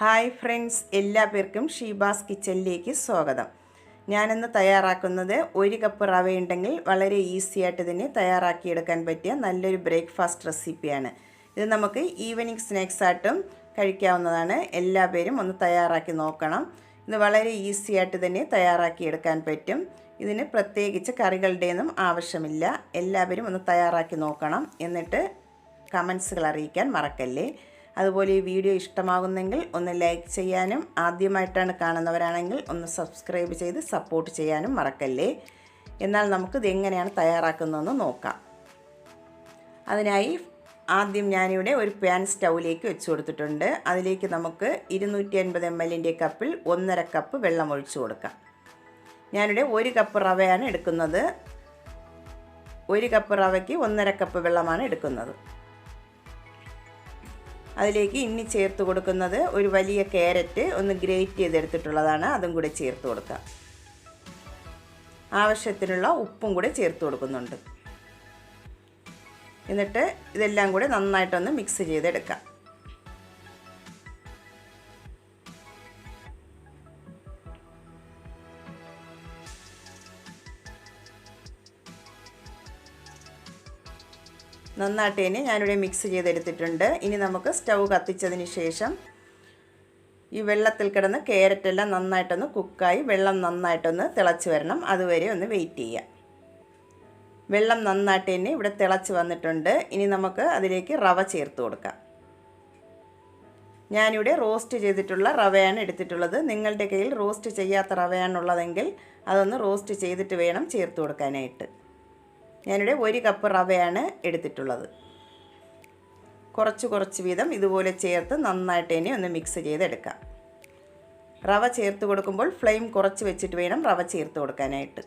Hi friends എല്ലാ പേർക്കും ഷീബാസ് കിച്ചണിലേക്ക് സ്വാഗതം. ഞാനിന്ന് തയ്യാറാക്കുന്നത് ഒരു കപ്പ് റവ ഉണ്ടെങ്കിൽ വളരെ ഈസി ആയിട്ട് തന്നെ തയ്യാറാക്കിയെടുക്കാൻ പറ്റിയ നല്ലൊരു ബ്രേക്ക്ഫാസ്റ്റ് റെസിപ്പിയാണ്. ഇത് നമുക്ക് ഈവനിങ് സ്നാക്സ് ആയിട്ടും കഴിക്കാവുന്നതാണ്. എല്ലാ പേരും ഒന്ന് തയ്യാറാക്കി നോക്കണം. ഇത് വളരെ ഈസി ആയിട്ട് തന്നെ തയ്യാറാക്കിയെടുക്കാൻ പറ്റും. ഇതിന് പ്രത്യേകിച്ച് കറികളുടെയൊന്നും ആവശ്യമില്ല. എല്ലാവരും ഒന്ന് തയ്യാറാക്കി നോക്കണം. എന്നിട്ട് കമൻസുകൾ അറിയിക്കാൻ മറക്കല്ലേ? അതുപോലെ ഈ വീഡിയോ ഇഷ്ടമാകുന്നെങ്കിൽ ഒന്ന് ലൈക്ക് ചെയ്യാനും ആദ്യമായിട്ടാണ് കാണുന്നവരാണെങ്കിൽ ഒന്ന് സബ്സ്ക്രൈബ് ചെയ്ത് സപ്പോർട്ട് ചെയ്യാനും മറക്കല്ലേ? എന്നാൽ നമുക്കിത് എങ്ങനെയാണ് തയ്യാറാക്കുന്നതെന്ന് നോക്കാം. അതിനായി ആദ്യം ഞാനിവിടെ ഒരു പാൻ സ്റ്റൗവിലേക്ക് വെച്ച് കൊടുത്തിട്ടുണ്ട്. അതിലേക്ക് നമുക്ക് ഇരുന്നൂറ്റി അൻപത് എം എല്ലിന്റെ കപ്പിൽ ഒന്നര കപ്പ് വെള്ളം ഒഴിച്ചു കൊടുക്കാം. ഞാനിവിടെ ഒരു കപ്പ് റവയാണ് എടുക്കുന്നത്. ഒരു കപ്പ് റവയ്ക്ക് ഒന്നര കപ്പ് വെള്ളമാണ് എടുക്കുന്നത്. അതിലേക്ക് ഇനി ചേർത്ത് കൊടുക്കുന്നത് ഒരു വലിയ ക്യാരറ്റ് ഒന്ന് ഗ്രേറ്റ് ചെയ്തെടുത്തിട്ടുള്ളതാണ്. അതും കൂടെ ചേർത്ത് കൊടുക്കുക. ആവശ്യത്തിനുള്ള ഉപ്പും കൂടെ ചേർത്ത് കൊടുക്കുന്നുണ്ട്. എന്നിട്ട് ഇതെല്ലാം കൂടെ നന്നായിട്ടൊന്ന് മിക്സ് ചെയ്തെടുക്കാം നന്നായിട്ട് തന്നെ ഞാനിവിടെ മിക്സ് ചെയ്തെടുത്തിട്ടുണ്ട്. ഇനി നമുക്ക് സ്റ്റൗ കത്തിച്ചതിന് ശേഷം ഈ വെള്ളത്തിൽ കിടന്ന് ക്യാരറ്റെല്ലാം നന്നായിട്ടൊന്ന് കുക്കായി വെള്ളം നന്നായിട്ടൊന്ന് തിളച്ച് വരണം. അതുവരെ ഒന്ന് വെയിറ്റ് ചെയ്യാം. വെള്ളം നന്നായിട്ട് തന്നെ ഇവിടെ തിളച്ച് വന്നിട്ടുണ്ട്. ഇനി നമുക്ക് അതിലേക്ക് റവ ചേർത്ത് കൊടുക്കാം. ഞാനിവിടെ റോസ്റ്റ് ചെയ്തിട്ടുള്ള റവയാണ് എടുത്തിട്ടുള്ളത്. നിങ്ങളുടെ കയ്യിൽ റോസ്റ്റ് ചെയ്യാത്ത റവയാണുള്ളതെങ്കിൽ അതൊന്ന് റോസ്റ്റ് ചെയ്തിട്ട് വേണം ചേർത്ത് കൊടുക്കാനായിട്ട്. ഞാനിവിടെ ഒരു കപ്പ് റവയാണ് എടുത്തിട്ടുള്ളത്. കുറച്ച് കുറച്ച് വീതം ഇതുപോലെ ചേർത്ത് നന്നായിട്ട് ഇനി ഒന്ന് മിക്സ് ചെയ്തെടുക്കാം. റവ ചേർത്ത് കൊടുക്കുമ്പോൾ ഫ്ലെയിം കുറച്ച് വെച്ചിട്ട് വേണം റവ ചേർത്ത് കൊടുക്കാനായിട്ട്.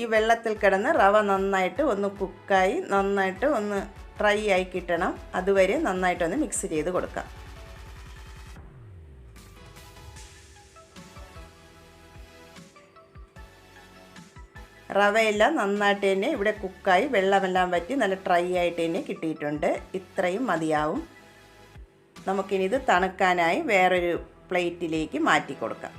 ഈ വെള്ളത്തിൽ കിടന്ന് റവ നന്നായിട്ട് ഒന്ന് കുക്കായി നന്നായിട്ട് ഒന്ന് ഡ്രൈ ആയി കിട്ടണം. അതുവരെ നന്നായിട്ടൊന്ന് മിക്സ് ചെയ്ത് കൊടുക്കാം. റവയെല്ലാം നന്നായിട്ട് തന്നെ ഇവിടെ കുക്കായി വെള്ളമെല്ലാം വറ്റി നല്ല ഡ്രൈ ആയിട്ട് തന്നെ കിട്ടിയിട്ടുണ്ട്. ഇത്രയും മതിയാവും. നമുക്കിനി ഇത് തണുക്കാനായി വേറൊരു പ്ലേറ്റിലേക്ക് മാറ്റി കൊടുക്കാം.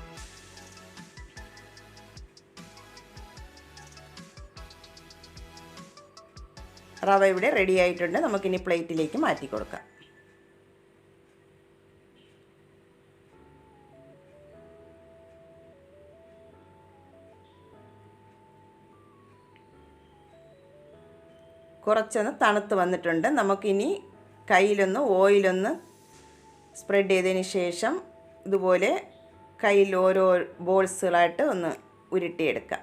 റവ ഇവിടെ റെഡി ആയിട്ടുണ്ട്. നമുക്കിനി പ്ലേറ്റിലേക്ക് മാറ്റി കൊടുക്കാം. കുറച്ചൊന്ന് തണുത്ത് വന്നിട്ടുണ്ട്. നമുക്കിനി കയ്യിലൊന്ന് ഓയിലൊന്ന് സ്പ്രെഡ് ചെയ്തതിന് ശേഷം ഇതുപോലെ കയ്യിൽ ഓരോ ബോൾസുകളായിട്ട് ഒന്ന് ഉരുട്ടിയെടുക്കാം.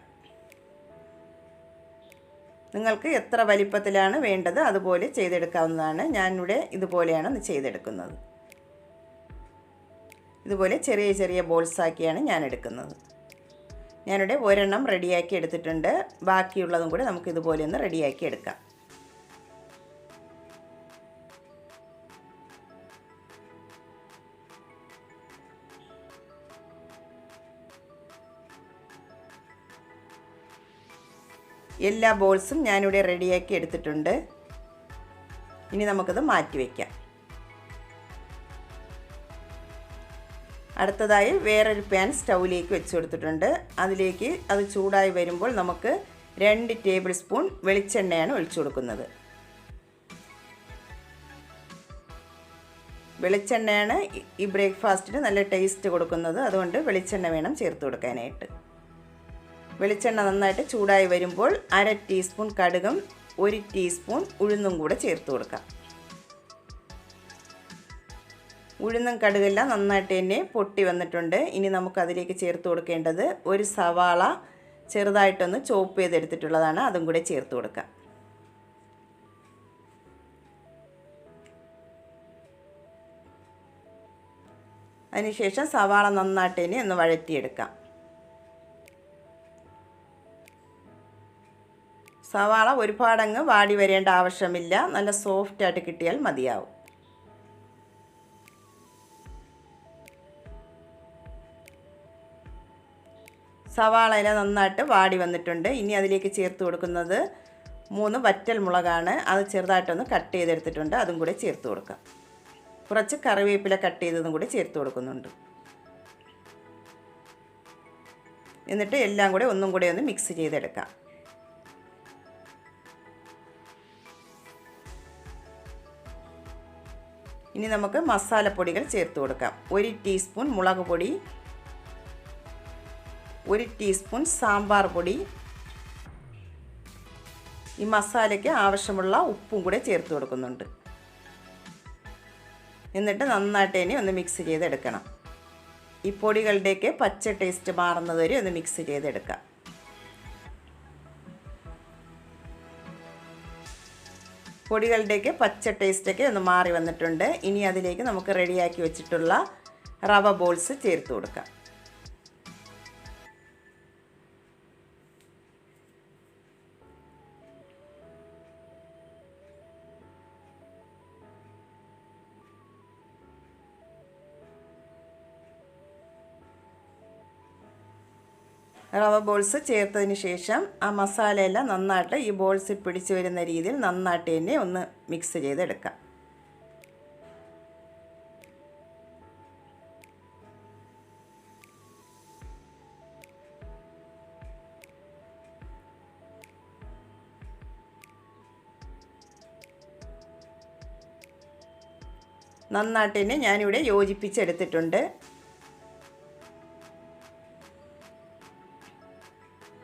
നിങ്ങൾക്ക് എത്ര വലിപ്പത്തിലാണ് വേണ്ടത് അതുപോലെ ചെയ്തെടുക്കാവുന്നതാണ്. ഞാനിവിടെ ഇതുപോലെയാണ് ചെയ്തെടുക്കുന്നത്. ഇതുപോലെ ചെറിയ ചെറിയ ബോൾസാക്കിയാണ് ഞാൻ എടുക്കുന്നത് ഞാനിവിടെ ഒരെണ്ണം റെഡിയാക്കി എടുത്തിട്ടുണ്ട്. ബാക്കിയുള്ളതും കൂടെ നമുക്ക് ഇതുപോലെ ഒന്ന് റെഡിയാക്കി എടുക്കാം. എല്ലാ ബോൾസും ഞാനിവിടെ റെഡിയാക്കി എടുത്തിട്ടുണ്ട്. ഇനി നമുക്കത് മാറ്റി വയ്ക്കാം അടുത്തതായി വേറൊരു പാൻ സ്റ്റൗവിലേക്ക് വെച്ച് കൊടുത്തിട്ടുണ്ട്. അതിലേക്ക് അത് ചൂടായി വരുമ്പോൾ നമുക്ക് രണ്ട് ടേബിൾ സ്പൂൺ വെളിച്ചെണ്ണയാണ് ഒഴിച്ചു കൊടുക്കുന്നത്. വെളിച്ചെണ്ണയാണ് ഈ ബ്രേക്ക്ഫാസ്റ്റിന് നല്ല ടേസ്റ്റ് കൊടുക്കുന്നത്. അതുകൊണ്ട് വെളിച്ചെണ്ണ വേണം ചേർത്ത് കൊടുക്കാനായിട്ട്. വെളിച്ചെണ്ണ നന്നായിട്ട് ചൂടായി വരുമ്പോൾ അര ടീസ്പൂൺ കടുകും ഒരു ടീസ്പൂൺ ഉഴുന്നും കൂടെ ചേർത്ത് കൊടുക്കാം. ഉഴുന്നും കടുകെല്ലാം നന്നായിട്ട് തന്നെ പൊട്ടി വന്നിട്ടുണ്ട്. ഇനി നമുക്കതിലേക്ക് ചേർത്ത് കൊടുക്കേണ്ടത് ഒരു സവാള ചെറുതായിട്ടൊന്ന് ചോപ്പ് ചെയ്തെടുത്തിട്ടുള്ളതാണ്. അതും കൂടെ ചേർത്ത് കൊടുക്കാം. അതിനുശേഷം സവാള നന്നായിട്ട് തന്നെ ഒന്ന് വഴറ്റിയെടുക്കാം. സവാള ഒരുപാടങ്ങ് വാടി വരേണ്ട ആവശ്യമില്ല. നല്ല സോഫ്റ്റായിട്ട് കിട്ടിയാൽ മതിയാവും. ഇല നന്നായിട്ട് വാടി വന്നിട്ടുണ്ട്. ഇനി അതിലേക്ക് ചേർത്ത് കൊടുക്കുന്നത് മൂന്ന് വറ്റൽ മുളകാണ്. അത് ചെറുതായിട്ടൊന്ന് കട്ട് ചെയ്തെടുത്തിട്ടുണ്ട്. അതും കൂടി ചേർത്ത് കൊടുക്കാം. കുറച്ച് കറിവേപ്പില കട്ട് ചെയ്തതും കൂടി ചേർത്ത് കൊടുക്കുന്നുണ്ട്. എന്നിട്ട് എല്ലാം കൂടി ഒന്നും കൂടെ ഒന്ന് മിക്സ് ചെയ്തെടുക്കാം. ഇനി നമുക്ക് മസാലപ്പൊടികൾ ചേർത്ത് കൊടുക്കാം. ഒരു ടീസ്പൂൺ മുളക് പൊടി ഒരു ടീസ്പൂൺ സാമ്പാർ പൊടി. ഈ മസാലയ്ക്ക് ആവശ്യമുള്ള ഉപ്പും കൂടെ ചേർത്ത് കൊടുക്കുന്നുണ്ട്. എന്നിട്ട് നന്നായിട്ട് ഇനി ഒന്ന് മിക്സ് ചെയ്തെടുക്കണം. ഈ പൊടികളുടെയൊക്കെ പച്ച ടേസ്റ്റ് മാറുന്നതുവരെ ഒന്ന് മിക്സ് ചെയ്തെടുക്കാം. പൊടികളുടെയൊക്കെ പച്ച ടേസ്റ്റൊക്കെ ഒന്ന് മാറി വന്നിട്ടുണ്ട്. ഇനി അതിലേക്ക് നമുക്ക് റെഡിയാക്കി വെച്ചിട്ടുള്ള റവ ബോൾസ് ചേർത്ത് കൊടുക്കാം. റവ ബോൾസ് ചേർത്തതിന് ശേഷം ആ മസാലയെല്ലാം നന്നായിട്ട് ഈ ബോൾസിൽ പിടിച്ച് വരുന്ന രീതിയിൽ നന്നായിട്ട് തന്നെ ഒന്ന് മിക്സ് ചെയ്തെടുക്കാം. നന്നായിട്ട് തന്നെ ഞാനിവിടെ യോജിപ്പിച്ചെടുത്തിട്ടുണ്ട്.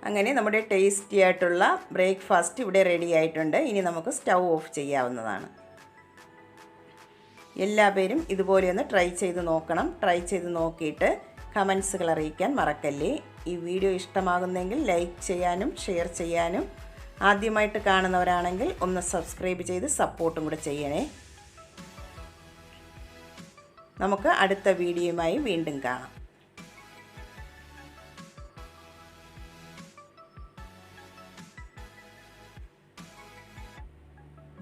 അങ്ങനെ നമ്മുടെ ടേസ്റ്റി ആയിട്ടുള്ള ബ്രേക്ക്ഫാസ്റ്റ് ഇവിടെ റെഡി ആയിട്ടുണ്ട്. ഇനി നമുക്ക് സ്റ്റൗ ഓഫ് ചെയ്യാവുന്നതാണ്. എല്ലാ പേരും ഇതുപോലെയൊന്ന് ട്രൈ ചെയ്ത് നോക്കണം. ട്രൈ ചെയ്ത് നോക്കിയിട്ട് കമൻസുകൾ അറിയിക്കാൻ മറക്കല്ലേ. ഈ വീഡിയോ ഇഷ്ടമാകുന്നെങ്കിൽ ലൈക്ക് ചെയ്യാനും ഷെയർ ചെയ്യാനും ആദ്യമായിട്ട് കാണുന്നവരാണെങ്കിൽ ഒന്ന് സബ്സ്ക്രൈബ് ചെയ്ത് സപ്പോർട്ടും കൂടെ ചെയ്യണേ. നമുക്ക് അടുത്ത വീഡിയോയുമായി വീണ്ടും കാണാം.